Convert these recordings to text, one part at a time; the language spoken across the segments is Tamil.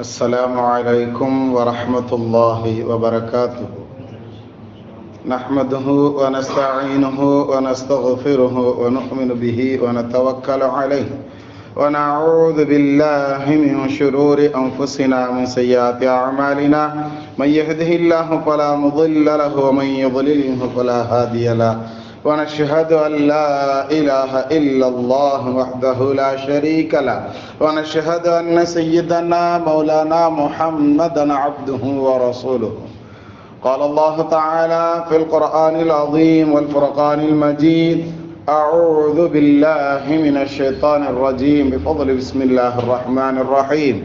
السلام عليكم ورحمة الله وبركاته. نحمده ونستعينه ونستغفره ونؤمن به ونتوكل عليه. ونعوذ بالله من شرور أنفسنا من سيئات أعمالنا. من يهده الله فلا مضل له ومن يضلله فلا هادي له. ونشهد أن لا إله إلا الله وحده لا شريك له. ونشهد أن سيدنا مولانا محمدا عبده ورسوله. قال الله تعالى في القرآن العظيم والفرقان المجيد أعوذ بالله من الشيطان الرجيم. بفضل بسم الله الرحمن الرحيم.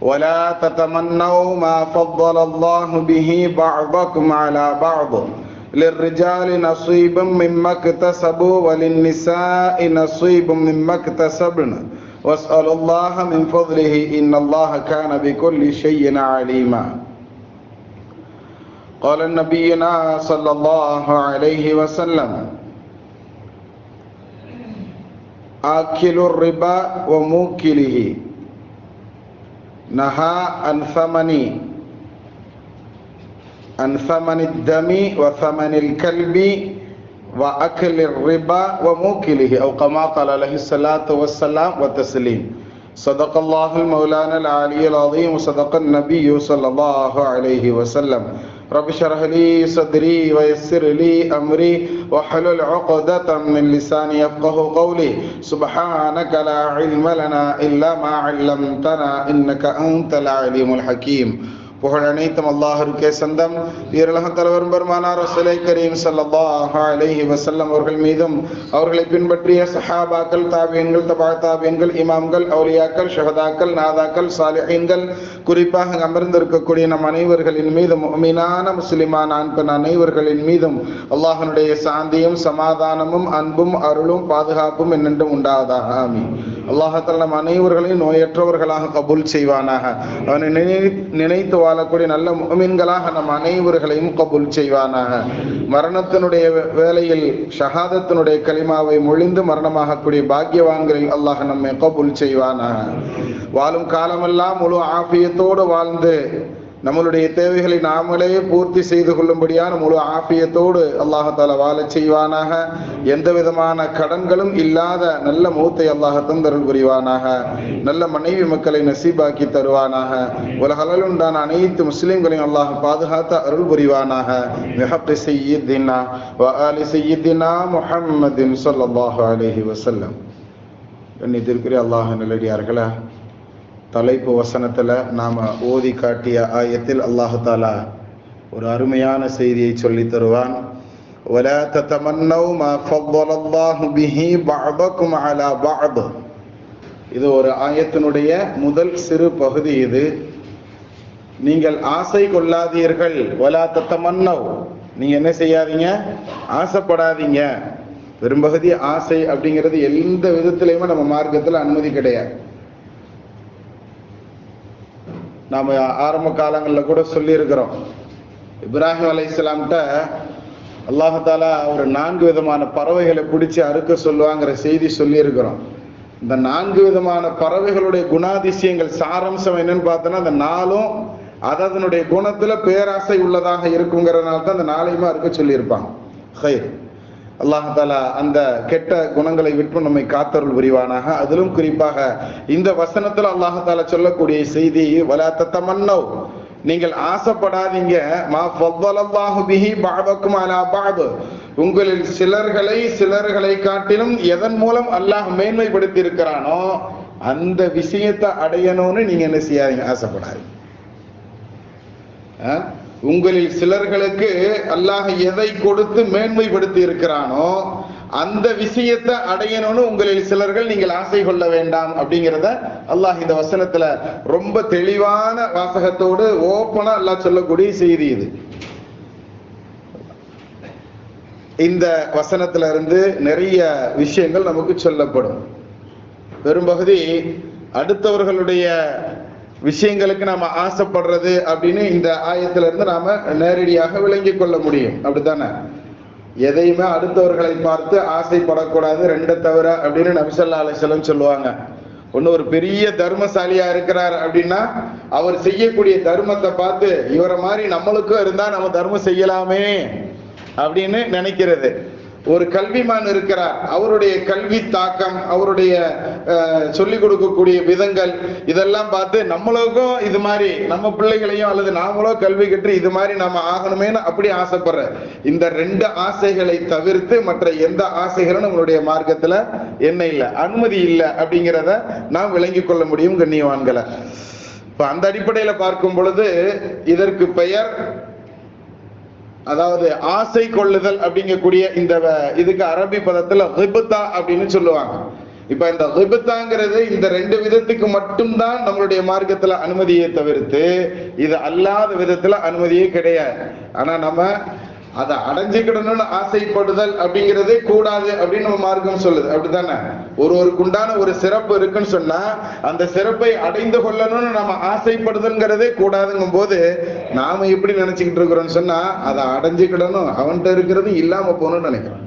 ولا تتمنوا ما فضل الله به بعضكم على بعض. للرجال نصيب مما اكتسبوا وللنساء نصيب مما اكتسبن. واسألوا الله من فضله إن الله كان بكل شيء عليما. قال نبينا صلى الله عليه وسلم آكل الربا وموكله. نهى عن ثمن عن ثمن الدم وثمن الكلب وأكل الربا وموكله أو كما قال عليه الصلاة والسلام والتسليم. صدق الله المولانا العلي العظيم وصدق النبي صلى الله عليه وسلم. رب اشرح لي صدري ويسر لي أمري واحلل عقدة من لساني يفقه قولي. سبحانك لا علم لنا إلا ما علمتنا إنك أنت العليم الحكيم. புகழ் அனைத்தும் அல்லாஹருக்கே சொந்தம். ஈரலக தலைவர் பெருமானார் ரசூலை கரீம் ஸல்லல்லாஹு அலஹி வசல்லம் அவர்கள் மீதும் அவர்களை பின்பற்றிய சஹாபாக்கள் தாபியன்கள் தபா தாபியன்கள் இமாம்கள் அவுலியாக்கள் ஷஹதாக்கள் நாதாக்கள் சாலிஹீன்கள் குறிப்பாக அமர்ந்திருக்கக்கூடிய நம் அனைவர்களின் மீதும் மீனான முஸ்லிமான அன்பன் அனைவர்களின் மீதும் அல்லாஹனுடைய சாந்தியும் சமாதானமும் அன்பும் அருளும் பாதுகாப்பும் என்னென்றும் உண்டாவதாக ஆமி அல்லாஹால நம் அனைவர்களையும் நோயற்றவர்களாக கபூல் செய்வானாக. அவனை நினை நினைத்து வாழக்கூடிய நல்ல மீன்களாக நம் அனைவர்களையும் கபூல் செய்வானாக. மரணத்தினுடைய வேலையில் ஷஹாதத்தினுடைய களிமாவை மொழிந்து மரணமாகக்கூடிய பாக்கியவான்களில் அல்லாஹ் நம்மை கபூல் செய்வானாக. வாழும் காலமெல்லாம் முழு ஆபியத்தோடு வாழ்ந்து நம்மளுடைய தேவைகளை நாமளே பூர்த்தி செய்து கொள்ளும்படியான முழு ஆபியத்தோடு அல்லாஹால வாழச் செய்வானாக. எந்த விதமான கடன்களும் இல்லாத நல்ல மூத்தை அல்லாஹ் தந்தருள் புரிவானாக. நல்ல மனைவி மக்களை நசீபாக்கி தருவானாக. உலகளவில் உண்டான அனைத்து முஸ்லிம்களையும் அல்லாஹ் பாதுகாத்த அருள் புரிவானாக. மிகப்பி செய்யித்தினா வ ஆலி செய்யித்தினா முஹம்மதின் ஸல்லல்லாஹு அலைஹி வசல்லம் கண்ணியத்திற்குரிய அல்லாஹ் நிலடியார்களா தலைப்பு வசனத்தில் நாம் ஓதி காட்டிய ஆயத்தில் அல்லாஹு தாலா ஒரு அருமையான செய்தியை சொல்லி தருவான் ولا تتمنوا ما فضل الله به بعضكم على بعض இது ஒரு ஆயத்தினுடைய முதல் சிறு பகுதி இது நீங்கள் ஆசை கொள்ளாதீர்கள் வலா தத்தமன்னவ் நீங்க என்ன செய்யாதீங்க ஆசைப்படாதீங்க பெரும்பகுதி ஆசை அப்படிங்கிறது எந்த விதத்திலையுமே நம்ம மார்க்கத்தில் அனுமதி கிடையாது நாம் ஆரம்ப காலங்களில் கூட சொல்லியிருக்கிறோம். இப்ராஹிம் அலை இஸ்லாம்கிட்ட அல்லாஹாலா ஒரு நான்கு விதமான பறவைகளை பிடிச்சி அறுக்க சொல்லுவாங்கிற செய்தி சொல்லியிருக்கிறோம். இந்த நான்கு விதமான பறவைகளுடைய குணாதிசயங்கள் சாரம்சம் என்னன்னு பார்த்தோன்னா அந்த நாளும் அதனுடைய குணத்துல பேராசை உள்ளதாக இருக்குங்கிறதுனால தான் அந்த நாளையுமா இருக்க சொல்லியிருப்பாங்க. ஹைர். அல்லாஹாலா அந்த கெட்ட குணங்களை விட்டு நம்மை காத்தருள் புரிவானாக. அதிலும் குறிப்பாக இந்த வசனத்துல அல்லாஹாலா சொல்லக்கூடிய செய்தி வலாத்த மன்னவ் நீங்கள் ஆசைப்படாதீங்க. மா ஃபவ்வலல்லாஹு பிஹி பஅதக்கும் அலா பஅத் உங்களில் சிலர்களை சிலர்களை காட்டிலும் எதன் மூலம் அல்லாஹ் மேன்மைப்படுத்தி இருக்கிறானோ அந்த விஷயத்தை அடையணும்னு நீங்க என்ன செய்யாதீங்க? ஆசைப்படாதீங்க. உங்களில் சிலர்களுக்கு அல்லாஹ் எதை கொடுத்து மேன்மைப்படுத்தி இருக்கிறானோ அந்த விஷயத்தை அடையணும்னு உங்களில் சிலர்கள் நீங்கள் ஆசை கொள்ள வேண்டாம் அப்படிங்கிறத அல்லாஹ் இந்த வசனத்துல ரொம்ப தெளிவான வாசகத்தோடு ஓப்பனா அல்லாஹ் சொல்லக்கூடிய செய்தி இது. இந்த வசனத்துல இருந்து நிறைய விஷயங்கள் நமக்கு சொல்லப்படும். பெரும்பகுதி அடுத்தவர்களுடைய விஷயங்களுக்கு நாம ஆசைப்படுறது அப்படின்னு இந்த ஆயத்துல இருந்து நாம நேரடியாக விளங்கி கொள்ள முடியும். அப்படித்தானே? எதையுமே அடுத்தவர்களை பார்த்து ஆசைப்படக்கூடாது ரெண்டை தவிர அப்படின்னு நபிசல்லா அலிசலம் சொல்லுவாங்க. ஒன்று ஒரு பெரிய தர்மசாலியா இருக்கிறார் அப்படின்னா அவர் செய்யக்கூடிய தர்மத்தை பார்த்து இவரை மாதிரி நம்மளுக்கும் இருந்தா நம்ம தர்மம் செய்யலாமே அப்படின்னு நினைக்கிறது. ஒரு கல்விமான் இருக்கிறார். அவருடைய கல்வி தாக்கம் அவருடைய அஹ், சொல்லிக் கொடுக்கக்கூடிய விதங்கள் இதெல்லாம் பார்த்து நம்மளுக்கும் இது மாதிரி நம்ம பிள்ளைகளையும் அல்லது நாமளோ கல்வி கற்று இது மாதிரி நாம ஆகணுமேனு அப்படி ஆசைப்படுற இந்த ரெண்டு ஆசைகளை தவிர்த்து மற்ற எந்த ஆசைகளும் நம்மளுடைய மார்க்கத்துல என்ன இல்லை அனுமதி இல்லை அப்படிங்கிறத நாம் விளங்கிக் கொள்ள முடியும் கண்ணியவான்களை. இப்ப அந்த அடிப்படையில பார்க்கும் பொழுது இதற்கு பெயர் அதாவது ஆசை கொள்ளுதல் அப்படிங்கக்கூடிய இந்த இதுக்கு அரபி பதத்துல ஹிபுத்தா அப்படின்னு சொல்லுவாங்க. இப்ப இந்த ஹிபுத்தாங்கிறது இந்த ரெண்டு விதத்துக்கு மட்டும்தான் நம்மளுடைய மார்க்கத்துல அனுமதியை தவிர்த்து இது அல்லாத விதத்துல அனுமதியே கிடையாது. ஆனா நம்ம அதை அடைஞ்சுக்கிடணும்னு ஆசைப்படுதல் அப்படிங்கிறதே கூடாது அப்படின்னு நம்ம மார்க்கம் சொல்லுது. அப்படித்தானே? ஒருவருக்கு உண்டான ஒரு சிறப்பு இருக்குன்னு சொன்னா அந்த சிறப்பை அடைந்து கொள்ளணும்னு நம்ம ஆசைப்படுதல்ங்கிறதே கூடாதுங்கும் போது நாம எப்படி நினைச்சுக்கிட்டு இருக்கிறோம்னு சொன்னா அதை அடைஞ்சுக்கிடணும். அவன்கிட்ட இருக்கிறது இல்லாம போகணும்னு நினைக்கிறோம்.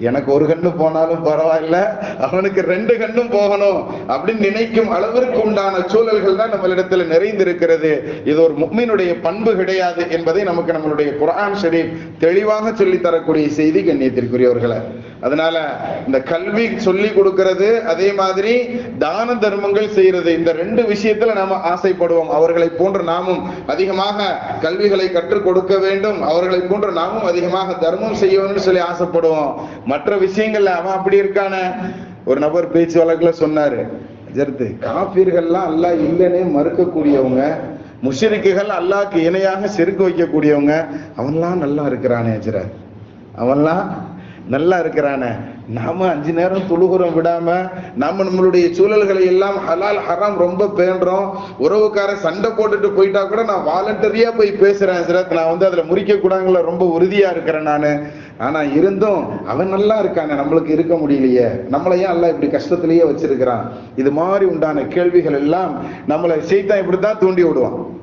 எனக்கு ஒரு கண்ணு போனாலும் பரவாயில்ல அவனுக்கு ரெண்டு கண்ணும் போகணும் அப்படின்னு நினைக்கும் அளவிற்கு உண்டான சூழல்கள் தான் நம்மளிடத்துல நிறைந்திருக்கிறது. இது ஒரு முக்மீனுடைய பண்பு கிடையாது என்பதை நமக்கு நம்மளுடைய குரான் ஷரீப் தெளிவாக சொல்லி தரக்கூடிய செய்தி கண்ணியத்திற்குரியவர்களை. அதனால இந்த கல்வி சொல்லி கொடுக்கிறது அதே மாதிரி தான தர்மங்கள் செய்யறது. இந்த ரெண்டு விஷயத்துல நாம ஆசைப்படுவோம். அவர்களை போன்று நாமும் அதிகமாக கல்விகளை கற்றுக் கொடுக்க வேண்டும். அவர்களை போன்று நாமும் அதிகமாக தர்மம் செய்யணும்னு சொல்லி ஆசைப்படுவோம். மற்ற விஷயங்கள்ல அவன் அப்படி இருக்கான. ஒரு நபர் பேச்சு வழக்குல சொன்னாரு ஜெருத்து காப்பீர்கள்லாம் அல்லாஹ் இல்லைன்னே மறுக்கக்கூடியவங்க முஷிரிக்குகள் அல்லாக்கு இணையாக செருக்கு வைக்கக்கூடியவங்க அவன்லாம் நல்லா இருக்கிறானே அஜரத் அவன்லாம் நல்லா இருக்கிறானே. நாம அஞ்சு நேரம் துழுகுறோம் விடாம நாம நம்மளுடைய சூழல்களை எல்லாம் ஹலால் ஹராம் ரொம்ப பேண்டுறோம் உறவுக்கார சண்டை போட்டுட்டு போயிட்டா கூட நான் வாலண்டரியா போய் பேசுறேன் சிரத். நான் வந்து அதுல முறிக்க கூடாங்கள ரொம்ப உறுதியா இருக்கிறேன் நானு. ஆனா இருந்தும் அவன் நல்லா இருக்கானே நம்மளுக்கு இருக்க முடியலையே. நம்மளையும் எல்லாம் இப்படி கஷ்டத்திலேயே வச்சிருக்கிறான்? இது மாதிரி உண்டான கேள்விகள் எல்லாம் நம்மளை சீத்தான் இப்படித்தான் தூண்டி விடுவான்.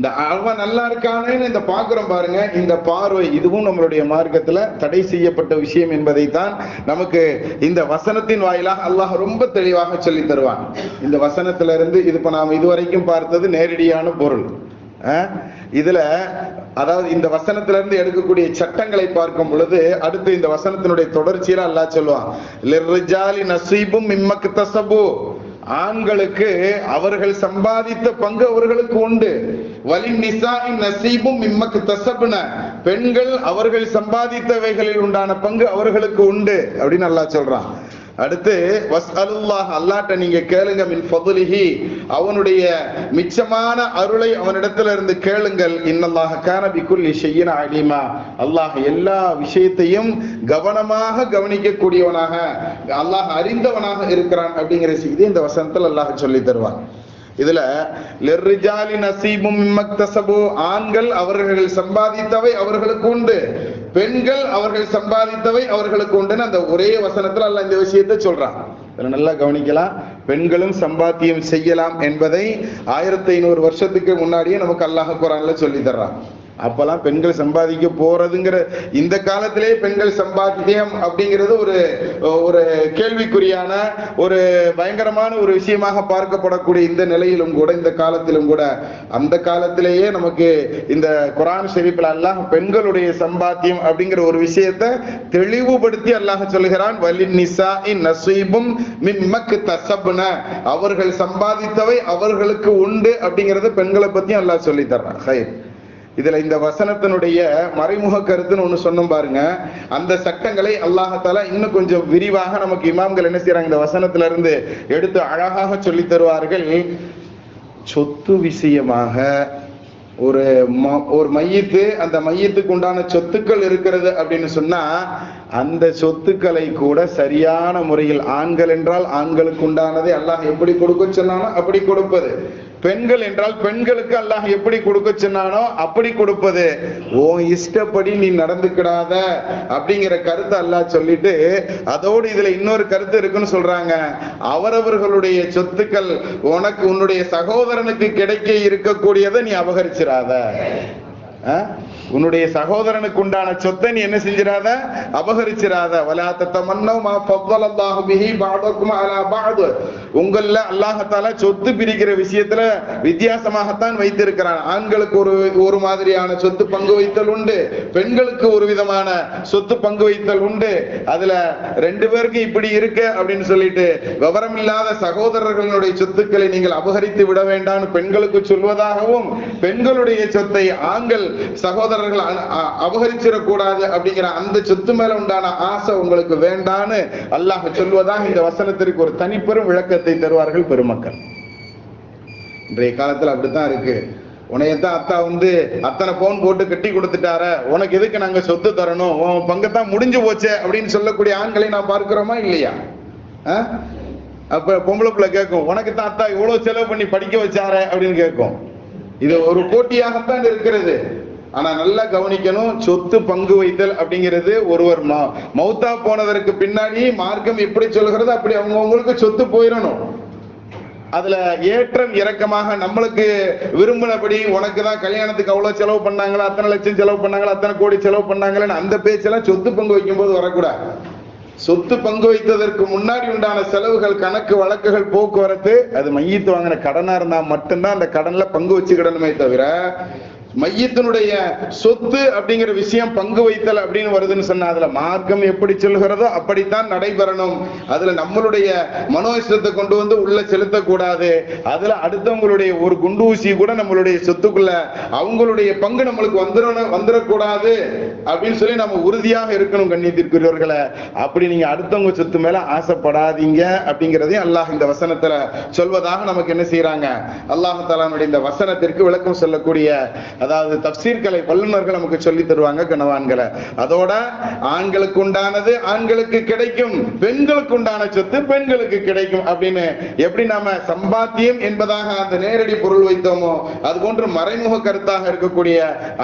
இந்த அவன் நல்லா இருக்கானேன்னு இந்த பாக்குறோம் பாருங்க. இந்த பார்வை இதுவும் நம்மளுடைய மார்க்கத்துல தடை செய்யப்பட்ட விஷயம் என்பதை தான் நமக்கு இந்த வசனத்தின் வாயிலாக அல்லாஹ் ரொம்ப தெளிவாக சொல்லி தருவான். இந்த வசனத்துல இருந்து இது இப்ப நாம் இதுவரைக்கும் பார்த்தது நேரடியான பொருள். இதுல அதாவது இந்த வசனத்துல இருந்து எடுக்கக்கூடிய சட்டங்களை பார்க்கும் பொழுது அடுத்து இந்த வசனத்தினுடைய தொடர்ச்சியில அல்லாஹ் சொல்லுவான் ஆண்களுக்கு அவர்கள் சம்பாதித்த பங்கு அவர்களுக்கு உண்டு. வலி நிசாயின் நசீபும் இம்மக்கு தசபுன. பெண்கள் அவர்கள் சம்பாதித்தவைகளில் உண்டான பங்கு அவர்களுக்கு உண்டு. அப்படின்னு நல்லா சொல்றான். அடுத்து வஸ் அல்லாஹ் அல்லாட்ட நீங்க கேளுங்க மின் ஃபதுலிஹி. அவனுடைய மிச்சமான அருளை அவனிடத்துல இருந்து கேளுங்கள். இன்னல்லாஹ கான நீ ஷையின் அலீமா. அல்லாஹ் எல்லா விஷயத்தையும் கவனமாக கவனிக்கக்கூடியவனாக அல்லாஹ் அறிந்தவனாக இருக்கிறான் அப்படிங்கிற செய்தி இந்த வசனத்தில் அல்லாஹ் சொல்லி தருவான். இதுல லெர்ரிஜாலி நசீபும் மிம்மக்தசபு. ஆண்கள் அவர்கள் சம்பாதித்தவை அவர்களுக்கு உண்டு. பெண்கள் அவர்கள் சம்பாதித்தவை அவர்களுக்கு உண்டுன்னு அந்த ஒரே வசனத்துல அல்ல இந்த விஷயத்தை சொல்றான். இதுல நல்லா கவனிக்கலாம். பெண்களும் சம்பாத்தியம் செய்யலாம் என்பதை ஆயிரத்தி ஐநூறு வருஷத்துக்கு முன்னாடியே நமக்கு அல்லாஹ் குரான்ல சொல்லி தர்றான். அப்பெல்லாம் பெண்கள் சம்பாதிக்க போறதுங்கிற இந்த காலத்திலே பெண்கள் சம்பாத்தியம் அப்படிங்கிறது ஒரு ஒரு கேள்விக்குறியான ஒரு பயங்கரமான ஒரு விஷயமாக பார்க்கப்படக்கூடிய இந்த நிலையிலும் கூட இந்த காலத்திலும் கூட. அந்த காலத்திலேயே நமக்கு இந்த குரான் ஷெரீஃபில் அல்லாஹ் பெண்களுடைய சம்பாத்தியம் அப்படிங்கிற ஒரு விஷயத்தை தெளிவுபடுத்தி அல்லாஹ் சொல்கிறான் வலி நிசா நசீபும் மின் மக்கு தசப்ன. அவர்கள் சம்பாதித்தவை அவர்களுக்கு உண்டு அப்படிங்கிறது பெண்களை பத்தியும் அல்லாஹ் சொல்லி தர்றான். ஹைர் இதுல இந்த வசனத்தினுடைய மறைமுக கருத்துன்னு ஒண்ணு சொன்னோம் பாருங்க. அந்த சட்டங்களை அல்லாஹால இன்னும் கொஞ்சம் விரிவாக நமக்கு இமாம்கள் என்ன செய்யறாங்க இந்த வசனத்துல இருந்து எடுத்து அழகாக சொல்லி தருவார்கள். சொத்து விஷயமாக ஒரு ம- ஒரு மையத்து அந்த மையத்துக்கு உண்டான சொத்துக்கள் இருக்கிறது அப்படின்னு சொன்னா அந்த சொத்துக்களை கூட சரியான முறையில் ஆண்கள் என்றால் ஆண்களுக்கு உண்டானதை அல்லாஹ் எப்படி கொடுக்க சொன்னாலும் அப்படி கொடுப்பது. பெண்கள் என்றால் பெண்களுக்கு அல்லாஹ் எப்படி கொடுக்க சொன்னானோ அப்படி கொடுப்பது. உன் இஷ்டப்படி நீ நடந்துக்கிடாத அப்படிங்கிற கருத்தை அல்லாஹ் சொல்லிட்டு அதோடு இதுல இன்னொரு கருத்து இருக்குன்னு சொல்றாங்க. அவரவர்களுடைய சொத்துக்கள் உனக்கு உன்னுடைய சகோதரனுக்கு கிடைக்க இருக்கக்கூடியதை நீ அபகரிச்சிடாத. உன்னுடைய சகோதரனுக்கு உண்டான சொத்தை நீ என்ன செஞ்சிடாத அபகரிச்சிராத. வலாத்த மன்னோமா ஃபவ்வலல்லாஹு பிஹி அலா உங்கள சொத்து பிரிக்கிற விஷயத்துல வித்தியாசமாகத்தான் வைத்திருக்கிறான். ஆண்களுக்கு ஒரு ஒரு மாதிரியான சொத்து பங்கு வைத்தல் உண்டு. பெண்களுக்கு ஒரு விதமான சொத்து பங்கு வைத்தல் உண்டு. அதுல ரெண்டு பேருக்கு இப்படி இருக்கு அப்படின்னு சொல்லிட்டு விவரம் இல்லாத சகோதரர்களுடைய சொத்துக்களை நீங்கள் அபகரித்து விட வேண்டாம்னு பெண்களுக்கு சொல்வதாகவும் பெண்களுடைய சொத்தை ஆண்கள் சகோதரர்கள் அபகரிச்சிடக்கூடாது அப்படிங்கிற அந்த சொத்து மேல உண்டான ஆசை உங்களுக்கு வேண்டான்னு அல்லாஹ் சொல்வதாக இந்த வசனத்திற்கு ஒரு தனிப்பெரும் விளக்கத்தை தருவார்கள் பெருமக்கள். இன்றைய காலத்துல அப்படித்தான் இருக்கு. உனையத்தான் அத்தா வந்து அத்தனை போன் போட்டு கட்டி கொடுத்துட்டார உனக்கு எதுக்கு நாங்க சொத்து தரணும்? உன் பங்கத்தான் முடிஞ்சு போச்சே அப்படின்னு சொல்லக்கூடிய ஆண்களை நான் பார்க்கிறோமா இல்லையா? அப்ப பொம்பளை பிள்ளை கேட்கும் உனக்கு தான் அத்தா இவ்வளவு செலவு பண்ணி படிக்க வச்சார அப்படின்னு கேட்கும். இது ஒரு போட்டியாகத்தான் இருக்கிறது. ஆனா நல்லா கவனிக்கணும் சொத்து பங்கு வைத்தல் அப்படிங்கிறது ஒருவர் மௌத்தா போனதற்கு பின்னாடி மார்க்கம் எப்படி சொல்கிறது அப்படி அவங்கவங்களுக்கு சொத்து போயிடணும் அதுல ஏற்றம் இறக்கமாக நம்மளுக்கு விரும்பினபடி உனக்கு தான் கல்யாணத்துக்கு அவ்வளவு செலவு பண்ணாங்களா அத்தனை லட்சம் செலவு பண்ணாங்களா அத்தனை கோடி செலவு பண்ணாங்களேன்னு அந்த பேச்செல்லாம் சொத்து பங்கு வைக்கும்போது வரக்கூடாது. சொத்து பங்கு வைத்ததற்கு முன்னாடி உண்டான செலவுகள் கணக்கு வழக்குகள் போக்குவரத்து அது மையத்து வாங்கின கடனா இருந்தா மட்டும்தான் அந்த கடன்ல பங்கு வச்சுக்கிடணுமே தவிர மையத்தினுடைய சொத்து அப்படிங்கிற விஷயம் பங்கு வைத்தல் அப்படின்னு வருதுன்னு சொன்னா அதுல மார்க்கம் எப்படி சொல்கிறதோ அப்படித்தான் நடைபெறணும். அதுல நம்மளுடைய மனோ இஷ்டத்தை கொண்டு வந்து உள்ள செலுத்தக்கூடாது. அதுல அடுத்தவங்களுடைய ஒரு குண்டு ஊசி கூட நம்மளுடைய சொத்துக்குள்ள அவங்களுடைய பங்கு நம்மளுக்கு வந்துடணும் வந்துடக்கூடாது அப்படின்னு சொல்லி நம்ம உறுதியாக இருக்கணும் கண்ணியத்திற்குரியவர்களை அப்படி நீங்க அடுத்தவங்க சொத்து மேல ஆசைப்படாதீங்க அப்படிங்கிறதையும் அல்லாஹ் இந்த வசனத்துல சொல்வதாக நமக்கு என்ன செய்யறாங்க அல்லாஹ் தலானுடைய இந்த வசனத்திற்கு விளக்கம் சொல்லக்கூடிய அதாவது தப்சீர்களை வல்லுநர்கள் நமக்கு சொல்லி தருவாங்க கணவான்களை அதோட ஆண்களுக்கு உண்டானது ஆண்களுக்கு கிடைக்கும் பெண்களுக்கு உண்டான சொத்து பெண்களுக்கு கிடைக்கும் அப்படின்னு எப்படி நாம சம்பாத்தியம் என்பதாக அந்த நேரடி பொருள் வைத்தோமோ அது போன்று மறைமுக கருத்தாக இருக்கக்கூடிய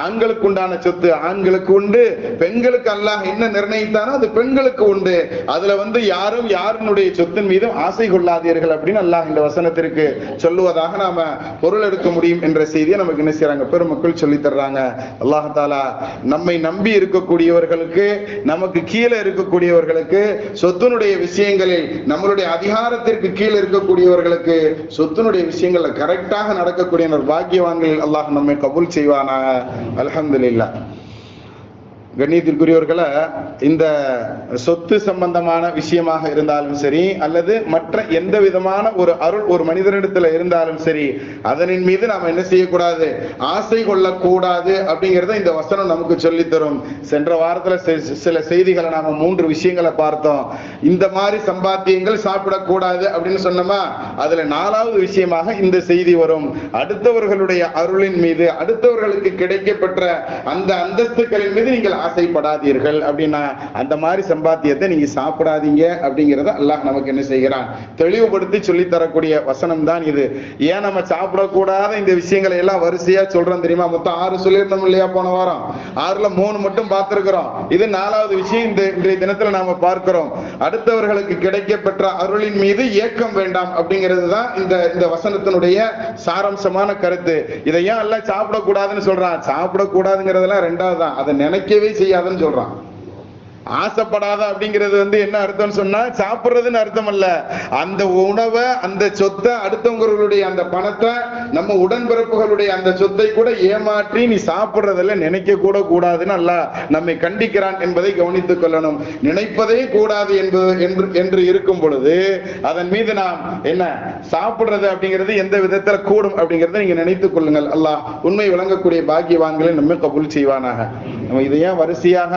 ஆண்களுக்கு உண்டான சொத்து ஆண்களுக்கு உண்டு பெண்களுக்கு அல்லாஹ் என்ன நிர்ணயித்தானோ அது பெண்களுக்கு உண்டு. அதுல வந்து யாரும் யாருனுடைய சொத்தின் மீதும் ஆசை கொள்ளாதீர்கள் அப்படின்னு அல்லாஹ் இந்த வசனத்திற்கு சொல்லுவதாக நாம பொருள் எடுக்க முடியும் என்ற செய்தியை நமக்கு என்ன செய்றாங்க? பெருமக்கள் சொல்லி தர்றாங்க. அல்லாஹாலா நம்மை நம்பி இருக்கக்கூடியவர்களுக்கு நமக்கு கீழே இருக்கக்கூடியவர்களுக்கு சொத்தினுடைய விஷயங்களில் நம்மளுடைய அதிகாரத்திற்கு கீழே இருக்கக்கூடியவர்களுக்கு சொத்தினுடைய விஷயங்கள்ல கரெக்டாக நடக்கக்கூடிய பாக்கியவான்கள் அல்லாஹ் நம்மை கபூல் செய்வானா அல்ஹம்துலில்லாஹ். கண்ணியத்திற்குரியவர்களை இந்த சொத்து சம்பந்தமான விஷயமாக இருந்தாலும் சரி அல்லது மற்ற எந்த விதமான ஒரு அருள் ஒரு மனிதனிடத்துல இருந்தாலும் சரி அதனின் மீது நாம் என்ன செய்யக்கூடாது? ஆசை கொள்ளக்கூடாது அப்படிங்கிறத இந்த வசனம் நமக்கு சொல்லித்தரும். சென்ற வாரத்துல சில செய்திகளை நாம மூன்று விஷயங்களை பார்த்தோம். இந்த மாதிரி சம்பாத்தியங்கள் சாப்பிடக்கூடாது அப்படின்னு சொன்னோமா? அதுல நாலாவது விஷயமாக இந்த செய்தி வரும். அடுத்தவர்களுடைய அருளின் மீது அடுத்தவர்களுக்கு கிடைக்கப்பெற்ற அந்த அந்தஸ்துகளின் மீது நீங்கள் ஆசைப்படாதீர்கள் அப்படின்னா அந்த மாதிரி சம்பாத்தியத்தை நீங்க சாப்பிடாதீங்க அப்படிங்கறத அல்லாஹ் நமக்கு என்ன செய்கிறான்? தெளிவுபடுத்தி சொல்லித் தரக்கூடிய வசனம் தான் இது. ஏன் நம்ம சாப்பிடக்கூடாத இந்த விஷயங்களை எல்லாம் வரிசையா சொல்றோம் தெரியுமா? மொத்தம் ஆறு சொல்லியிருந்தோம் இல்லையா போன வாரம்? ஆறுல மூணு மட்டும் பார்த்திருக்கிறோம். இது நாலாவது விஷயம் இந்த இன்றைய தினத்துல நாம பார்க்கிறோம். அடுத்தவர்களுக்கு கிடைக்கப்பெற்ற அருளின் மீது ஏக்கம் வேண்டாம் அப்படிங்கிறது தான் இந்த இந்த வசனத்தினுடைய சாராம்சமான கருத்து. இதை ஏன் எல்லாம் சாப்பிடக்கூடாதுன்னு சொல்றான்? சாப்பிடக்கூடாதுங்கிறதெல்லாம் ரெண்டாவது? தான் அதை நினைக்கவே செய்யாதன்னு சொல்றான். ஆசைப்படாத அப்படிங்கிறது வந்து என்ன அர்த்தம் சொன்னா சாப்பிடுறதுன்னு அர்த்தம் அல்ல அந்த உணவை அந்த சொத்தை அடுத்தவங்களுடைய அந்த பணத்தை நம்ம உடன்பிறப்புகளுடைய அந்த சொத்தை கூட ஏமாற்றி நீ சாப்பிடுறதில்ல நினைக்க கூட கூடாதுன்னு அல்ல. நம்மை கண்டிக்கிறான் என்பதை கவனித்துக் கொள்ளணும். நினைப்பதே கூடாது என்பது என்று என்று இருக்கும் பொழுது அதன் மீது நாம் என்ன சாப்பிடுறது அப்படிங்கிறது எந்த விதத்துல கூடும் அப்படிங்கறத நீங்க நினைத்துக் கொள்ளுங்கள். அல்லாஹ் உண்மை விளங்கக்கூடிய பாக்கியவான்களை நம்ம கபுல் செய்வானாக. நம்ம இதை ஏன் வரிசையாக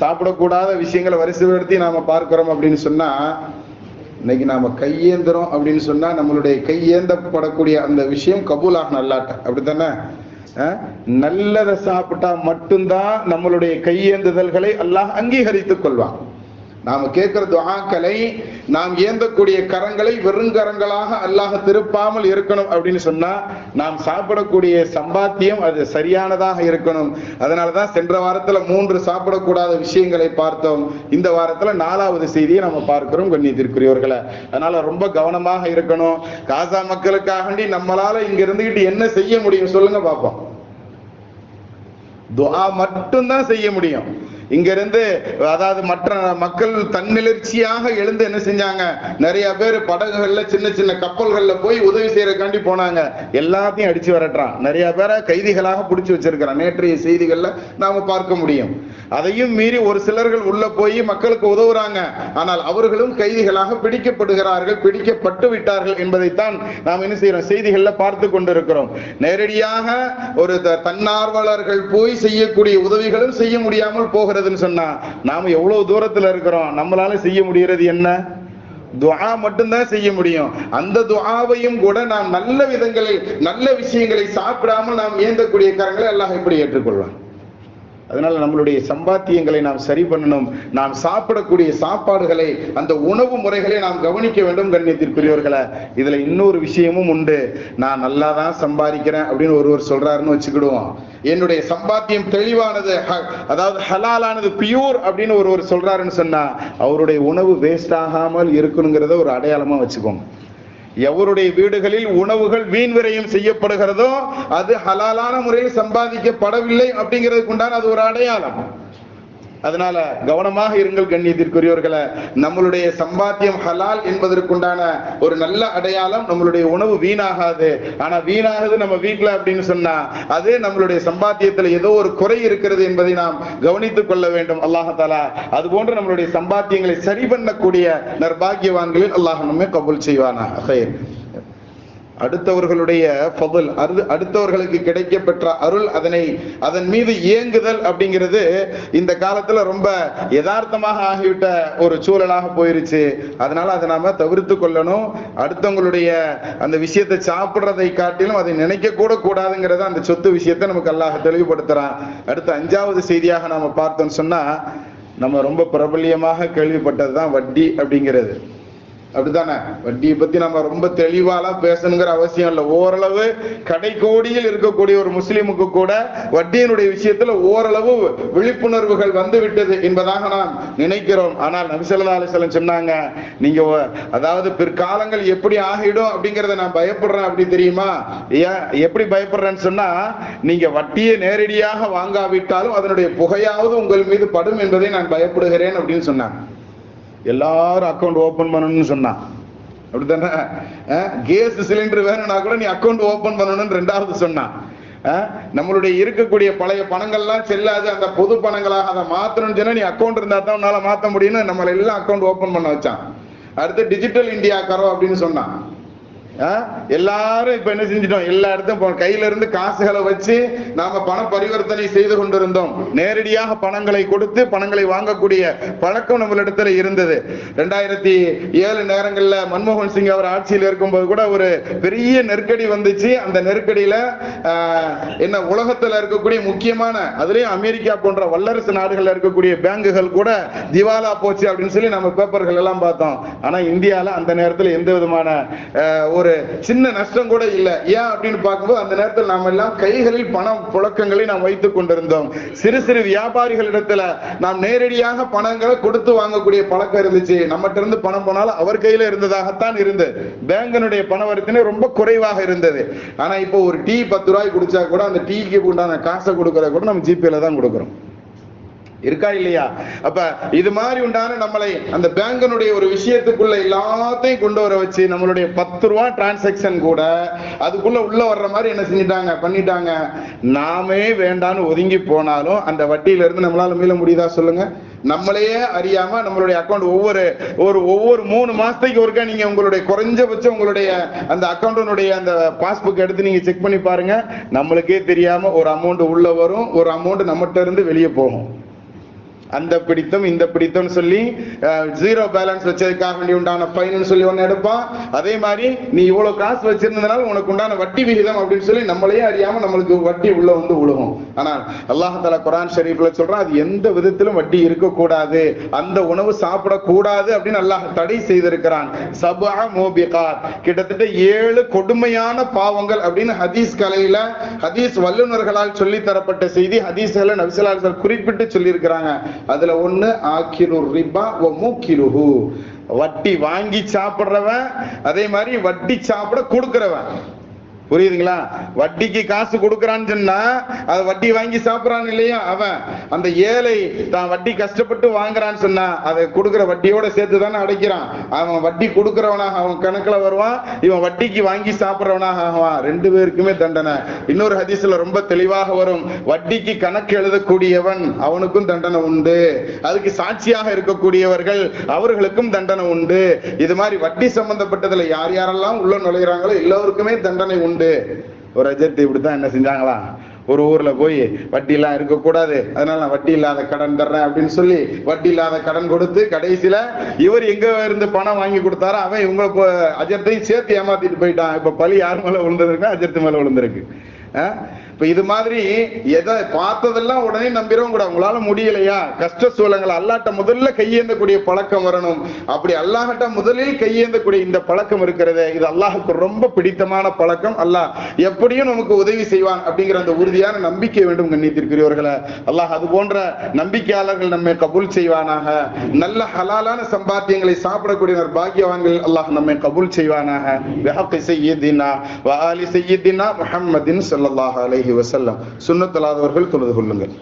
சாப்பிடக்கூடாத விஷயங்களை வரிசைப்படுத்தி நாம பார்க்கிறோம் அப்படின்னு சொன்னா இன்னைக்கு நாம கையேந்திரம் அப்படின்னு சொன்னா நம்மளுடைய கையேந்தப்படக்கூடிய அந்த விஷயம் கபூலாக நல்லாட்ட அப்படித்தானே? அஹ்? நல்லதை சாப்பிட்டா மட்டும்தான் நம்மளுடைய கையேந்துதல்களை அல்லாஹ் அங்கீகரித்துக் கொள்வான். நாம கேட்கிற துவாக்களை நாம் ஏந்தக்கூடிய கரங்களை வெறுங்கரங்களாக அல்லாஹ் திருப்பாமல் இருக்கணும் அப்படின்னு சொன்னா நாம் சாப்பிடக்கூடிய சம்பாத்தியம் அது சரியானதாக இருக்கணும். அதனாலதான் சென்ற வாரத்துல மூன்று சாப்பிடக்கூடாத விஷயங்களை பார்த்தோம். இந்த வாரத்துல நாலாவது செய்தியை நம்ம பார்க்கிறோம் கண்ணியத்திற்குரியவர்களை. அதனால ரொம்ப கவனமாக இருக்கணும். காசா மக்களுக்காகண்டி நம்மளால இங்க இருந்துகிட்டு என்ன செய்ய முடியும் சொல்லுங்க பார்ப்போம் துவா மட்டும்தான் செய்ய முடியும். இங்கிருந்து அதாவது மற்ற மக்கள் தன்னெழுச்சியாக எழுந்து என்ன செஞ்சாங்க? நிறைய பேர் படகுகள்ல சின்ன சின்ன கப்பல்கள்ல போய் உதவி செய்யறதுக்காண்டி போனாங்க. எல்லாத்தையும் அடிச்சு வரட்டுறான். நிறைய பேரை கைதிகளாக பிடிச்சி வச்சிருக்கிறான். நேற்றைய செய்திகள்ல நாம பார்க்க முடியும். அதையும் மீறி ஒரு சிலர்கள் உள்ள போய் மக்களுக்கு உதவுறாங்க. ஆனால் அவர்களும் கைதிகளாக பிடிக்கப்படுகிறார்கள் பிடிக்கப்பட்டு விட்டார்கள் என்பதைத்தான் நாம் என்ன செய்யறோம்? செய்திகள்ல பார்த்து கொண்டிருக்கிறோம். நேரடியாக ஒரு த- தன்னார்வலர்கள் போய் செய்யக்கூடிய உதவிகளும் செய்ய முடியாமல் போகிறது. போகிறதுன்னு சொன்னா நாம எவ்வளவு தூரத்துல இருக்கிறோம்? நம்மளால செய்ய முடியறது என்ன? துவா மட்டும்தான் செய்ய முடியும். அந்த துவாவையும் கூட நாம் நல்ல விதங்களில் நல்ல விஷயங்களை சாப்பிடாமல் நாம் இயந்தக்கூடிய கரங்களை எல்லாம் எப்படி ஏற்றுக்கொள்வான். அதனால நம்மளுடைய சம்பாத்தியங்களை நாம் சரி பண்ணணும். நாம் சாப்பிடக்கூடிய சாப்பாடுகளை அந்த உணவு முறைகளை நாம் கவனிக்க வேண்டும் கண்ணியத்திற்குரியவர்களை. இதுல இன்னொரு விஷயமும் உண்டு. நான் நல்லா தான் சம்பாதிக்கிறேன் அப்படின்னு ஒருவர் சொல்றாருன்னு வச்சுக்கிடுவோம். என்னுடைய சம்பாத்தியம் தெளிவானது அதாவது ஹலாலானது பியூர் அப்படின்னு ஒருவர் சொல்றாருன்னு சொன்னா அவருடைய உணவு வேஸ்ட் ஆகாமல் இருக்கணுங்கிறத ஒரு அடையாளமா வச்சுக்கோங்க. எவருடைய வீடுகளில் உணவுகள் வீண் விரயம் செய்யப்படுகிறதோ அது ஹலாலான முறையில் சம்பாதிக்கப்படவில்லை அப்படிங்கிறதுக்கு உண்டான அது ஒரு அடையாளம். அதனால கவனமாக இருங்கள் கண்ணியத்திற்குரியவர்களை. நம்மளுடைய சம்பாத்தியம் ஹலால் என்பதற்குண்டான ஒரு நல்ல அடையாளம் நம்மளுடைய உணவு வீணாகாது. ஆனா வீணாகுது நம்ம வீட்டுல அப்படின்னு சொன்னா அது நம்மளுடைய சம்பாத்தியத்துல ஏதோ ஒரு குறை இருக்கிறது என்பதை நாம் கவனித்துக் கொள்ள வேண்டும். அல்லாஹாலா அது போன்று நம்மளுடைய சம்பாத்தியங்களை சரி பண்ணக்கூடிய நர்பாகியவான்களில் அல்லாஹ் நம்மை கபூல் செய்வானா அடுத்தவர்களுடைய பதில் அரு அடுத்தவர்களுக்கு கிடைக்கப்பெற்ற அருள் அதனை அதன் மீது இயங்குதல் அப்படிங்கிறது இந்த காலத்துல ரொம்ப யதார்த்தமாக ஆகிவிட்ட ஒரு சூழலாக போயிருச்சு. அதனால அதை நாம தவிர்த்து கொள்ளணும். அடுத்தவங்களுடைய அந்த விஷயத்தை சாப்பிடுறதை காட்டிலும் அதை நினைக்க கூட கூடாதுங்கிறத அந்த சொத்து விஷயத்தை நமக்கு அல்லாஹ் தெளிவுபடுத்துறான். அடுத்து அஞ்சாவது செய்தியாக நாம பார்த்தோம்னு சொன்னா நம்ம ரொம்ப பிரபல்யமாக கேள்விப்பட்டதுதான் வட்டி அப்படிங்கிறது. அப்படித்தானே? வட்டியை பத்தி நம்ம ரொம்ப தெளிவாலாம் பேசணுங்கிற அவசியம் இல்லை. ஓரளவு கடைக்கோடியில் இருக்கக்கூடிய ஒரு முஸ்லிமுக்கு கூட வட்டியினுடைய விஷயத்துல ஓரளவு விழிப்புணர்வுகள் வந்து விட்டது என்பதாக நாம் நினைக்கிறோம். ஆனால் நபிசல்லா அலிஸ்லம் சொன்னாங்க நீங்க அதாவது பிற்காலங்கள் எப்படி ஆகிடும் அப்படிங்கறத நான் பயப்படுறேன். அப்படி தெரியுமா? ஏன் எப்படி பயப்படுறேன்னு சொன்னா நீங்க வட்டியை நேரடியாக வாங்காவிட்டாலும் அதனுடைய புகையாவது உங்கள் மீது படும் என்பதை நான் பயப்படுகிறேன் அப்படின்னு சொன்னாங்க. எல்லாரும் அக்கௌண்ட் ஓபன் பண்ணணும்னு சொன்னான் அப்படித்தானே? கேஸ் சிலிண்டர் வேணும்னா கூட நீ அக்கௌண்ட் ஓபன் பண்ணணும்னு ரெண்டாவது சொன்னான் நம்மளுடைய இருக்கக்கூடிய பழைய பணங்கள்லாம் செல்லாது அந்த பொது பணங்களாக அதை மாத்தணும்னு சொன்னா நீ அக்கௌண்ட் இருந்தா தான் உன்னால மாத்த முடியும்னு நம்மள எல்லாம் அக்கௌண்ட் ஓபன் பண்ண வச்சான். அடுத்து டிஜிட்டல் இந்தியா கரோ அப்படின்னு சொன்னான். எல்லாரும் இப்ப என்ன செஞ்சிட்டோம்? எல்லா இடத்தையும் கையில இருந்து காசுகளை வச்சு நாம பண பரிவர்த்தனை செய்து கொண்டிருந்தோம். நேரடியாக பணங்களை கொடுத்து பணங்களை வாங்கக்கூடிய பழக்கம் நம்மளிடத்துல இருந்தது. ரெண்டாயிரத்தி ஏழு நேரங்கள்ல மன்மோகன் சிங் அவர் ஆட்சியில் இருக்கும்போது கூட ஒரு பெரிய நெருக்கடி வந்துச்சு. அந்த நெருக்கடியில ஆஹ், என்ன உலகத்துல இருக்கக்கூடிய முக்கியமான அதுலயும் அமெரிக்கா போன்ற வல்லரசு நாடுகள்ல இருக்கக்கூடிய பேங்குகள் கூட திவாலா போச்சு அப்படின்னு சொல்லி நம்ம பேப்பர்கள் எல்லாம் பார்த்தோம். ஆனா இந்தியால அந்த நேரத்துல எந்த விதமான ஆஹ், ஒரு சின்ன நஷ்டம் கூட இல்ல. ஏன் அப்படின்னு பார்க்கும்போது அந்த நேரத்தில் நாம் எல்லாம் கைகளில் பணம் புழக்கங்களை நாம் வைத்துக் கொண்டிருந்தோம். சிறு சிறு வியாபாரிகளிடத்துல நாம் நேரடியாக பணங்களை கொடுத்து வாங்கக்கூடிய பழக்கம் இருந்துச்சு. நம்மகிட்ட இருந்து பணம் போனாலும் அவர் கையில இருந்ததாகத்தான் இருந்தது பேங்கினுடைய பணவர்த்தனை ரொம்ப குறைவாக இருந்தது. ஆனா இப்போ ஒரு டீ பத்து ரூபாய் குடிச்சா கூட அந்த டீக்கு உண்டான காசை கொடுக்கறத கூட நம்ம ஜிபேல தான் கொடுக்குறோம். இருக்கா இல்லையா? அப்ப இது மாதிரி உண்டான நம்மளை அந்த பேங்கனுடைய ஒரு விஷயத்துக்குள்ள எல்லாத்தையும் கொண்டு வர வச்சு நம்மளுடைய பத்து ரூபா டிரான்சாக்ஷன் கூட அதுக்குள்ள உள்ள வர்ற மாதிரி என்ன செஞ்சிட்டாங்க? பண்ணிட்டாங்க. நாமே வேண்டான்னு ஒதுங்கி போனாலும் அந்த வட்டியில இருந்து நம்மளால மீள முடியுதா சொல்லுங்க? நம்மளையே அறியாம நம்மளுடைய அக்கௌண்ட் ஒவ்வொரு ஒரு ஒவ்வொரு மூணு மாசத்துக்கு ஒருக்கா நீங்க உங்களுடைய குறைஞ்சபட்சம் உங்களுடைய அந்த அக்கௌண்டனுடைய அந்த பாஸ்புக் எடுத்து நீங்க செக் பண்ணி பாருங்க. நம்மளுக்கே தெரியாம ஒரு அமௌண்ட் உள்ள வரும். ஒரு அமௌண்ட் நம்மகிட்ட இருந்து வெளியே போகும். அந்த பிடித்தம் இந்த பிடித்தம்னு சொல்லி ஜீரோ பேலன்ஸ் வச்சதுக்காக வேண்டி உண்டான ஃபைன் சொல்லி ஒன்னு எடுப்பான் அதே மாதிரி நீ இவ்வளவு காசு வச்சிருந்ததுனால உனக்கு உண்டான வட்டி விகிதம் அப்படின்னு சொல்லி நம்மளையே அறியாம நம்மளுக்கு வட்டி உள்ள வந்து விழுகும் ஆனால் அல்லாஹ் குரான் ஷெரீஃப்ல ஷரீஃப்ல சொல்றான் அது எந்த விதத்திலும் வட்டி இருக்கக்கூடாது. அந்த உணவு சாப்பிடக்கூடாது அப்படின்னு அல்லாஹ் தடை செய்திருக்கிறான். சபா மோபிகார் கிட்டத்தட்ட ஏழு கொடுமையான பாவங்கள் அப்படின்னு ஹதீஸ் கலையில ஹதீஸ் வல்லுநர்களால் சொல்லி தரப்பட்ட செய்தி ஹதீஸ்ல நபிசலாசல் குறிப்பிட்டு சொல்லியிருக்கிறாங்க. அதுல ஒண்ணு ஆக்கிரு ரிபா ஓ மூக்கிருஹு வட்டி வாங்கி சாப்பிடுறவன் அதே மாதிரி வட்டி சாப்பிட கொடுக்கிறவன். புரியுதுங்களா? வட்டிக்கு காசு கொடுக்கறான்னு சொன்னா அது வட்டி வாங்கி சாப்பிடறான் இல்லையா? அவன் அந்த ஏழை தான் வட்டி கஷ்டப்பட்டு வாங்குறான்னு சொன்னா அதை கொடுக்குற வட்டியோட சேர்த்து தானே அடைக்கிறான். அவன் வட்டி கொடுக்கறவனாக அவன் கணக்குல வருவான் இவன் வட்டிக்கு வாங்கி சாப்பிடுறவனாக ஆவான். ரெண்டு பேருக்குமே தண்டனை. இன்னொரு ஹதீஸ்ல ரொம்ப தெளிவாக வரும். வட்டிக்கு கணக்கு எழுதக்கூடியவன் அவனுக்கும் தண்டனை உண்டு. அதுக்கு சாட்சியாக இருக்கக்கூடியவர்கள் அவர்களுக்கும் தண்டனை உண்டு. இது மாதிரி வட்டி சம்பந்தப்பட்டதுல யார் யாரெல்லாம் உள்ள நுழைகிறாங்களோ எல்லோருக்குமே தண்டனை உண்டு. ஒரு அஜர்த்தி இப்படித்தான் என்ன செஞ்சாங்களாம் ஒரு ஊர்ல போய் வட்டி எல்லாம் இருக்கக்கூடாது. அதனால நான் வட்டி இல்லாத கடன் தர்றேன் அப்படின்னு சொல்லி வட்டி இல்லாத கடன் கொடுத்து கடைசியில இவர் எங்க இருந்து பணம் வாங்கி கொடுத்தாரோ அவன் இவங்க அஜர்த்தையும் சேர்த்து ஏமாத்திட்டு போயிட்டான். இப்ப பழி யார் மேல விழுந்திருக்கு அஜர்த்து மேல விழுந்திருக்கு. ஆஹ் இப்ப இது மாதிரி எதை பார்த்ததெல்லாம் உடனே நம்பிடவும் கூட உங்களால முடியலையா? கஷ்ட சூழங்கள் அல்லாட்ட முதல்ல கையேந்தக்கூடிய பழக்கம் வரணும். அப்படி அல்லாஹட்ட முதலில் கையேந்தக்கூடிய இந்த பழக்கம் இருக்கிறதே. இது அல்லாஹுக்கு ரொம்ப பிடித்தமான பழக்கம். அல்லாஹ் எப்படியும் நமக்கு உதவி செய்வான் அப்படிங்கிற அந்த உறுதியான நம்பிக்கை வேண்டும் கண்ணியத்திற்குரியவர்களே. அல்லாஹ் அது போன்ற நம்பிக்கையாளர்கள் நம்மை கபூல் செய்வானாக. நல்ல ஹலாலான சம்பாத்தியங்களை சாப்பிடக்கூடிய பாக்கியவான்கள் அல்லாஹ் நம்மை கபூல் செய்வானாக. பிஹக்கி சையீதினா வ ஆலி முஹம்மதின் ஸல்லல்லாஹு அலைஹி வசல்லா சுண்ணத்தலாதவர்கள் தொழுது கொள்ளுங்கள்.